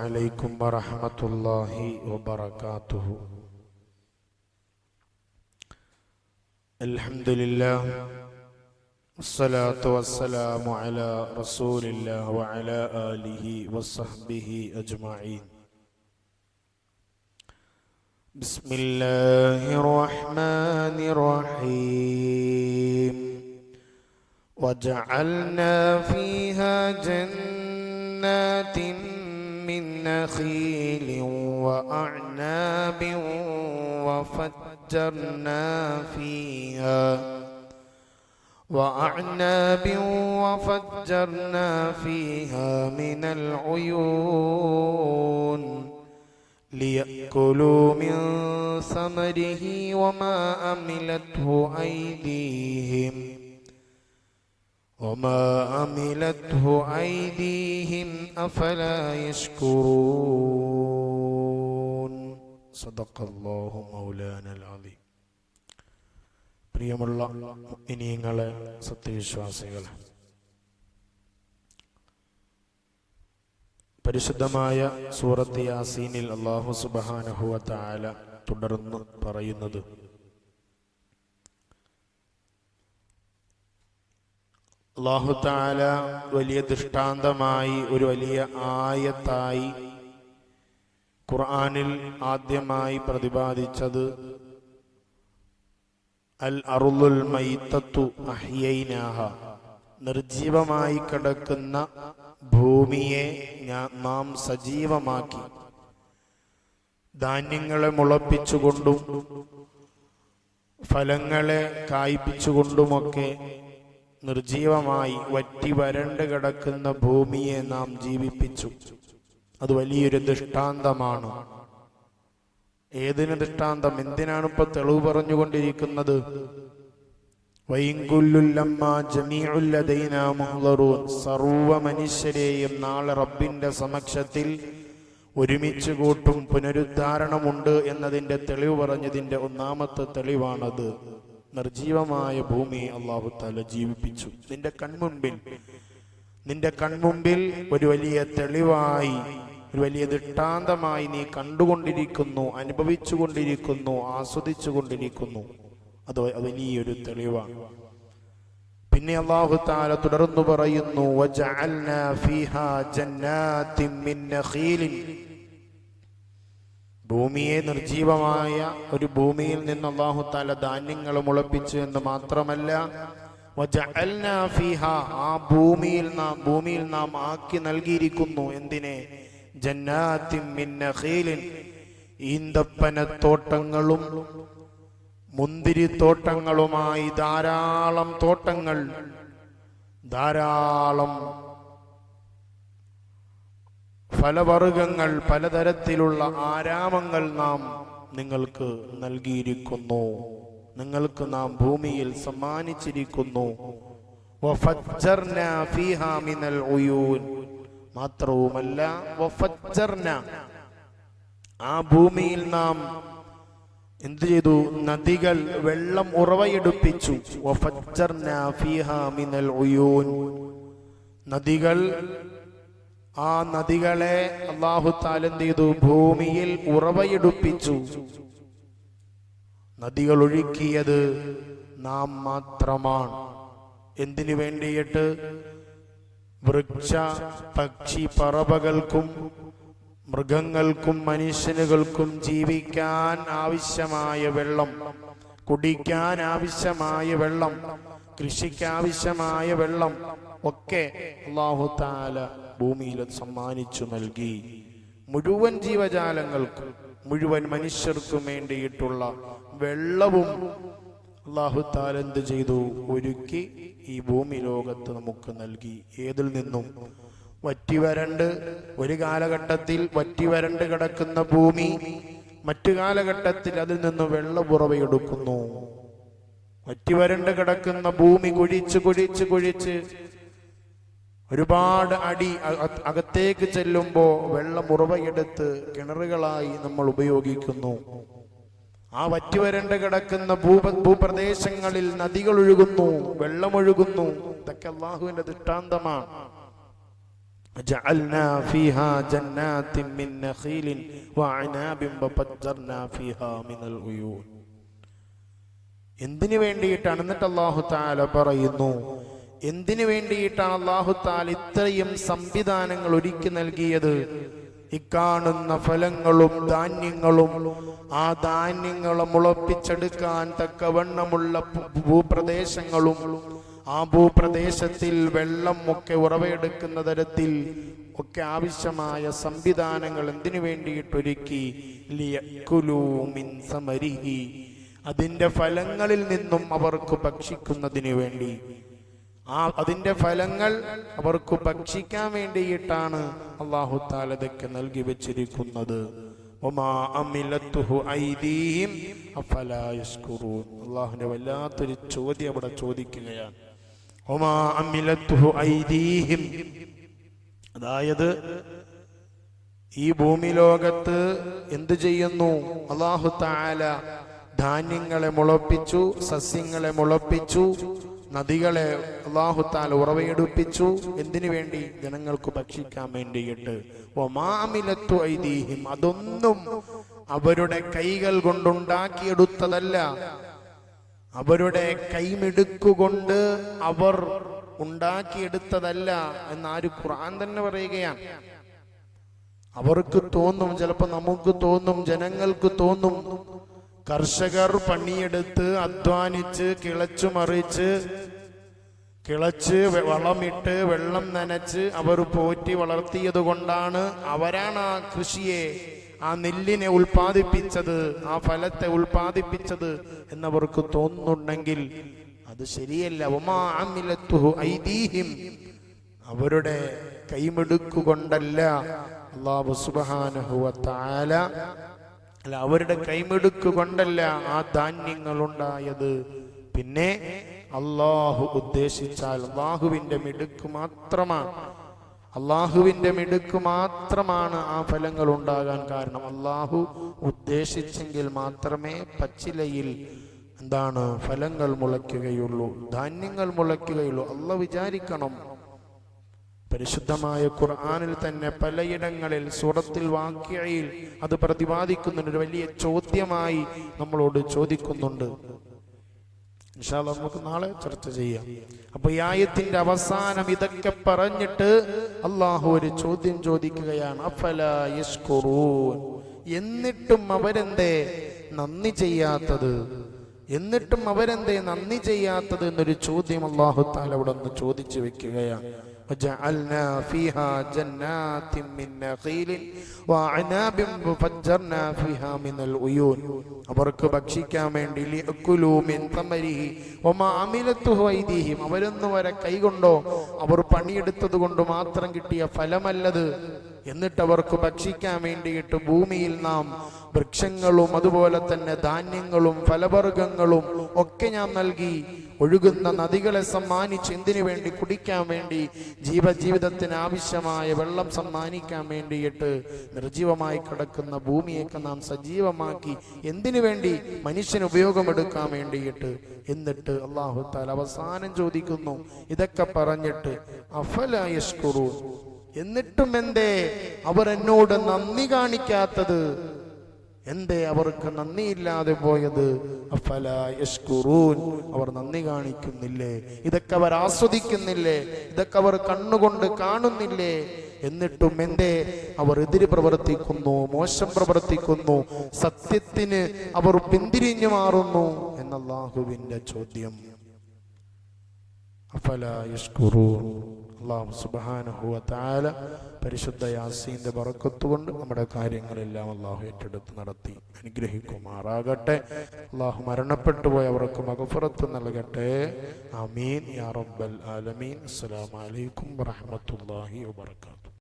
عليكم ورحمة الله وبركاته. الحمد لله والصلاة والسلام على رسول الله وعلى آله وصحبه أجمعين. بسم الله الرحمن الرحيم. وجعلنا فيها جنات من نخيل وأعناب وفجرنا فيها وأعناب وفجرنا فيها من العيون ليأكلوا من ثمره وما أملته أيديهم وما عملته أيديهم أفلا يشكرون صدق الله مولانا العظيم പ്രിയമുള്ള ഇനിയങ്ങളെ സത്യവിശ്വാസികളെ പരിശുദ്ധമായ സൂറത്ത് യാസീനിൽ അള്ളാഹു സുബഹാനഹുവ താല തുടർന്ന് പറയുന്നത് അള്ളാഹു താല വലിയ ദൃഷ്ടാന്തമായി ഒരു വലിയ ആയത്തായി ഖുർആാനിൽ ആദ്യമായി പ്രതിപാദിച്ചത് അൽ അറുലുൽ മൈത്തത്തു അഹ്യൈനാഹ. നിർജീവമായി കിടക്കുന്ന ഭൂമിയെ നാം സജീവമാക്കി. ധാന്യങ്ങളെ മുളപ്പിച്ചുകൊണ്ടും ഫലങ്ങളെ കായ്പിച്ചുകൊണ്ടുമൊക്കെ നിർജീവമായി വറ്റി വരണ്ട് കിടക്കുന്ന ഭൂമിയെ നാം ജീവിപ്പിച്ചു. അത് വലിയൊരു ദൃഷ്ടാന്തമാണ്. ഏതിന് ദൃഷ്ടാന്തം? എന്തിനാണ് ഇപ്പൊ തെളിവ് പറഞ്ഞുകൊണ്ടിരിക്കുന്നത്? സർവ മനുഷ്യരെയും നാളെ റബ്ബിന്റെ സമക്ഷത്തിൽ ഒരുമിച്ച് കൂട്ടും പുനരുദ്ധാരണമുണ്ട് എന്നതിന്റെ തെളിവ് പറഞ്ഞതിന്റെ ഒന്നാമത്തെ തെളിവാണത്. നിർജീവമായ ഭൂമി അള്ളാഹു താല ജീവിപ്പിച്ചു. നിന്റെ കൺമുമ്പിൽ നിന്റെ കൺമുമ്പിൽ ഒരു വലിയ തെളിവായി ഒരു വലിയ ദൃഷ്ടാന്തമായി നീ കണ്ടുകൊണ്ടിരിക്കുന്നു അനുഭവിച്ചു കൊണ്ടിരിക്കുന്നു ആസ്വദിച്ചു കൊണ്ടിരിക്കുന്നു അത് വലിയൊരു തെളിവാണ്. പിന്നെ അള്ളാഹു താല തുടർന്നു പറയുന്നു ഭൂമിയെ നിർജീവമായ ഒരു ഭൂമിയിൽ നിന്ന് അള്ളാഹു താല ധാന്യങ്ങൾ മുളപ്പിച്ചു എന്ന് മാത്രമല്ല ആ ഭൂമിയിൽ നാം ഭൂമിയിൽ നാം ആക്കി നൽകിയിരിക്കുന്നു. എന്തിനെ? ജന്നാത്തിൻ ഈന്തപ്പനത്തോട്ടങ്ങളും മുന്തിരിത്തോട്ടങ്ങളുമായി ധാരാളം തോട്ടങ്ങൾ ധാരാളം ഫലവർഗങ്ങൾ പലതരത്തിലുള്ള ആരാമങ്ങൾ നാം നിങ്ങൾക്ക് നൽകിയിരിക്കുന്നു. നിങ്ങൾക്ക് നാം ഭൂമിയിൽ സമ്മാനിച്ചിരിക്കുന്നു. മാത്രവുമല്ല ആ ഭൂമിയിൽ നാം എന്തു ചെയ്തു? നദികൾ വെള്ളം ഉറവയെടുപ്പിച്ചു. നദികൾ ആ നദികളെ അള്ളാഹു താല എന്ത് ചെയ്തു? ഭൂമിയിൽ ഉറവയെടുപ്പിച്ചു. നദികൾ ഒഴുക്കിയത് നാം മാത്രമാണ്. എന്തിനു വേണ്ടിയിട്ട്? വൃക്ഷ പക്ഷി പറവകൾക്കും മൃഗങ്ങൾക്കും മനുഷ്യനുകൾക്കും ജീവിക്കാൻ ആവശ്യമായ വെള്ളം കുടിക്കാൻ ആവശ്യമായ വെള്ളം കൃഷിക്കാവശ്യമായ വെള്ളം ഒക്കെ അള്ളാഹു താല ഭൂമിയിൽ സമ്മാനിച്ചു നൽകി. മുഴുവൻ ജീവജാലങ്ങൾക്കും മുഴുവൻ മനുഷ്യർക്കും വേണ്ടിയിട്ടുള്ള വെള്ളവും അള്ളാഹു താലന്ത് ചെയ്തു? ഒരുക്കി ഈ ഭൂമി ലോകത്ത് നമുക്ക് നൽകി. ഏതിൽ നിന്നും? വറ്റി വരണ്ട് ഒരു കാലഘട്ടത്തിൽ വറ്റി വരണ്ട് കിടക്കുന്ന ഭൂമി മറ്റു കാലഘട്ടത്തിൽ അതിൽ നിന്ന് വറ്റി വരണ്ട് കിടക്കുന്ന ഭൂമി കുഴിച്ച് കുഴിച്ച് കുഴിച്ച് ഒരുപാട് അടി അക- അകത്തേക്ക് ചെല്ലുമ്പോ വെള്ളം ഉറവയെടുത്ത് കിണറുകളായി നമ്മൾ ഉപയോഗിക്കുന്നു ആ വറ്റിവരണ്ട് കിടക്കുന്ന ഭൂപ ഭൂപ്രദേശങ്ങളിൽ നദികൾ ഒഴുകുന്നു വെള്ളമൊഴുകുന്നു ഇതൊക്കെ അള്ളാഹുവിന്റെ ദൃഷ്ടാന്തമാണ് وجعلنا فيها جنات من نخيل وعناب وفجرنا فيها من العيون എന്തിനു വേണ്ടിയിട്ടാണ് എന്നിട്ട് അള്ളാഹു താല പറയുന്നു എന്തിനു വേണ്ടിയിട്ടാണ് അള്ളാഹു താല ഇത്രയും സംവിധാനങ്ങൾ ഒരുക്കി നൽകിയത്? ഇക്കാണുന്ന ഫലങ്ങളും ധാന്യങ്ങളും ആ ധാന്യങ്ങളെ മുളപ്പിച്ചെടുക്കാൻ തക്കവണ്ണമുള്ള ഭൂപ്രദേശങ്ങളും ആ ഭൂപ്രദേശത്തിൽ വെള്ളം ഒക്കെ ഉറവയെടുക്കുന്ന തരത്തിൽ ഒക്കെ ആവശ്യമായ സംവിധാനങ്ങൾ എന്തിനു വേണ്ടിയിട്ടൊരുക്കി അതിന്റെ ഫലങ്ങളിൽ നിന്നും അവർക്ക് ഭക്ഷിക്കുന്നതിന് വേണ്ടി. ആ അതിന്റെ ഫലങ്ങൾ അവർക്ക് ഭക്ഷിക്കാൻ വേണ്ടിയിട്ടാണ് അള്ളാഹു താലതയ്ക്ക് നൽകി വെച്ചിരിക്കുന്നത്. അള്ളാഹുവിന്റെ വല്ലാത്തൊരു ചോദ്യം അവിടെ ചോദിക്കുകയാണ്. അതായത് ഈ ഭൂമി ലോകത്ത് എന്തു ചെയ്യുന്നു? അള്ളാഹു താല ധാന്യങ്ങളെ മുളപ്പിച്ചു സസ്യങ്ങളെ മുളപ്പിച്ചു നദികളെ അള്ളാഹുത്താൽ ഉറവയെടുപ്പിച്ചു. എന്തിനു വേണ്ടി? ജനങ്ങൾക്ക് ഭക്ഷിക്കാൻ വേണ്ടിയിട്ട്. ഒമാമിലത്തു ഐദീഹിം. അതൊന്നും അവരുടെ കൈകൾ കൊണ്ടുണ്ടാക്കിയെടുത്തതല്ല. അവരുടെ കൈമിടുക്കുകൊണ്ട് അവർ ഉണ്ടാക്കിയെടുത്തതല്ല എന്നാര് ഖുർആൻ തന്നെ പറയുകയാണ്. അവർക്ക് തോന്നും ചിലപ്പോ നമുക്ക് തോന്നും ജനങ്ങൾക്ക് തോന്നും കർഷകർ പണിയെടുത്ത് അധ്വാനിച്ച് കിളച്ചു മറിച്ച് കിളച്ച് വളമിട്ട് വെള്ളം നനച്ച് അവർ പോറ്റി വളർത്തിയത് കൊണ്ടാണ് അവരാണ് ആ കൃഷിയെ ആ നെല്ലിനെ ഉൽപ്പാദിപ്പിച്ചത് ആ ഫലത്തെ ഉൽപ്പാദിപ്പിച്ചത് എന്നവർക്ക് തോന്നുന്നുണ്ടെങ്കിൽ അത് ശരിയല്ല. അവരുടെ കൈമെടുക്കുകൊണ്ടല്ല അള്ളാഹു സുബാനഹുവ താല അല്ല അവരുടെ കൈമെടുക്ക് കൊണ്ടല്ല ആ ധാന്യങ്ങൾ ഉണ്ടായത് പിന്നെ അള്ളാഹു ഉദ്ദേശിച്ചാൽ അള്ളാഹുവിന്റെ മിടുക്ക് മാത്രമാണ്. അള്ളാഹുവിന്റെ മിടുക്ക് മാത്രമാണ് ആ ഫലങ്ങൾ ഉണ്ടാകാൻ കാരണം. അള്ളാഹു ഉദ്ദേശിച്ചെങ്കിൽ മാത്രമേ പച്ചിലയിൽ എന്താണ് ഫലങ്ങൾ മുളയ്ക്കുകയുള്ളൂ ധാന്യങ്ങൾ മുളയ്ക്കുകയുള്ളൂ. അള്ള വിചാരിക്കണം പരിശുദ്ധമായ ഖുർആാനിൽ തന്നെ പലയിടങ്ങളിൽ സൂറത്തിൽ വാക്യയിൽ അത് പ്രതിപാദിക്കുന്നുണ്ട് ഒരു വലിയ ചോദ്യമായി നമ്മളോട് ചോദിക്കുന്നുണ്ട്. നമുക്ക് നാളെ ചർച്ച ചെയ്യാം. അപ്പൊ ഈ ആയത്തിന്റെ അവസാനം ഇതൊക്കെ പറഞ്ഞിട്ട് അള്ളാഹു ഒരു ചോദ്യം ചോദിക്കുകയാണ്. അഫല എന്നിട്ടും അവരെന്തേ നന്ദി ചെയ്യാത്തത്? എന്നിട്ടും അവരെന്തേ നന്ദി ചെയ്യാത്തത് എന്നൊരു ചോദ്യം അള്ളാഹു താല അവിടെ നിന്ന് ചോദിച്ചു വെക്കുകയാണ്. وجعلنا فيها جنات من نخيل وعناب وفجرنا فيها من العيون അവർക്ക് ഭക്ഷിക്കാൻ വേണ്ടി ലിഅക്കുലൂ മിൻ തമരിഹി വമാ അമിലത്തുഹു ഐദീഹിം അവരൊന്നും വരെ കൈകൊണ്ടോ അവർ പണിയെടുത്തത് കൊണ്ട് മാത്രം കിട്ടിയ ഫലമല്ലത് എന്നിട്ട് അവർക്ക് ഭക്ഷിക്കാൻ വേണ്ടിയിട്ട് ഭൂമിയിൽ നാം വൃക്ഷങ്ങളും അതുപോലെ തന്നെ ധാന്യങ്ങളും ഫലവർഗങ്ങളും ഒക്കെ ഞാൻ നൽകി ഒഴുകുന്ന നദികളെ സമ്മാനിച്ച് എന്തിനു വേണ്ടി കുടിക്കാൻ വേണ്ടി ജീവജീവിതത്തിന് ആവശ്യമായ വെള്ളം സമ്മാനിക്കാൻ വേണ്ടിയിട്ട് നിർജീവമായി കിടക്കുന്ന ഭൂമിയൊക്കെ നാം സജീവമാക്കി എന്തിനു വേണ്ടി മനുഷ്യന് ഉപയോഗമെടുക്കാൻ വേണ്ടിയിട്ട്? എന്നിട്ട് അള്ളാഹു താൽ അവസാനം ചോദിക്കുന്നു ഇതൊക്കെ പറഞ്ഞിട്ട് അഫല എന്നിട്ടും എന്തേ? അവർ എന്നോട് നന്ദി കാണിക്കാത്തത് എന്തേ അവർക്ക് നന്ദിയില്ലാതെ പോയത്? അഫല യഷ്കുറൂൻ അവർ നന്ദി കാണിക്കുന്നില്ലേ? ഇതൊക്കെ അവർ ആസ്വദിക്കുന്നില്ലേ? ഇതൊക്കെ അവർ കണ്ണുകൊണ്ട് കാണുന്നില്ലേ? എന്നിട്ടും എന്തേ? അവർ എതിര് പ്രവർത്തിക്കുന്നു മോശം പ്രവർത്തിക്കുന്നു സത്യത്തിന് അവർ പിന്തിരിഞ്ഞു മാറുന്നു എന്ന അള്ളാഹുവിന്റെ ചോദ്യം. അഫല യഷ്കുറൂൻ അള്ളാഹു സുബ്ഹാനഹു വ തആല പരിശുദ്ധ യാസീന്റെ ബറക്കത്ത് കൊണ്ട് നമ്മുടെ കാര്യങ്ങളെല്ലാം അള്ളാഹു ഏറ്റെടുത്ത് നടത്തി. അനുഗ്രഹിക്കുമാറാകട്ടെ. അള്ളാഹു മരണപ്പെട്ടു പോയവർക്ക് മകഫുറത്ത് നൽകട്ടെ. അമീൻ യാ റബ്ബൽ ആലമീൻ. അസ്സലാമു അലൈക്കും വറഹ്മത്തുള്ളാഹി വബറകാതുഹു.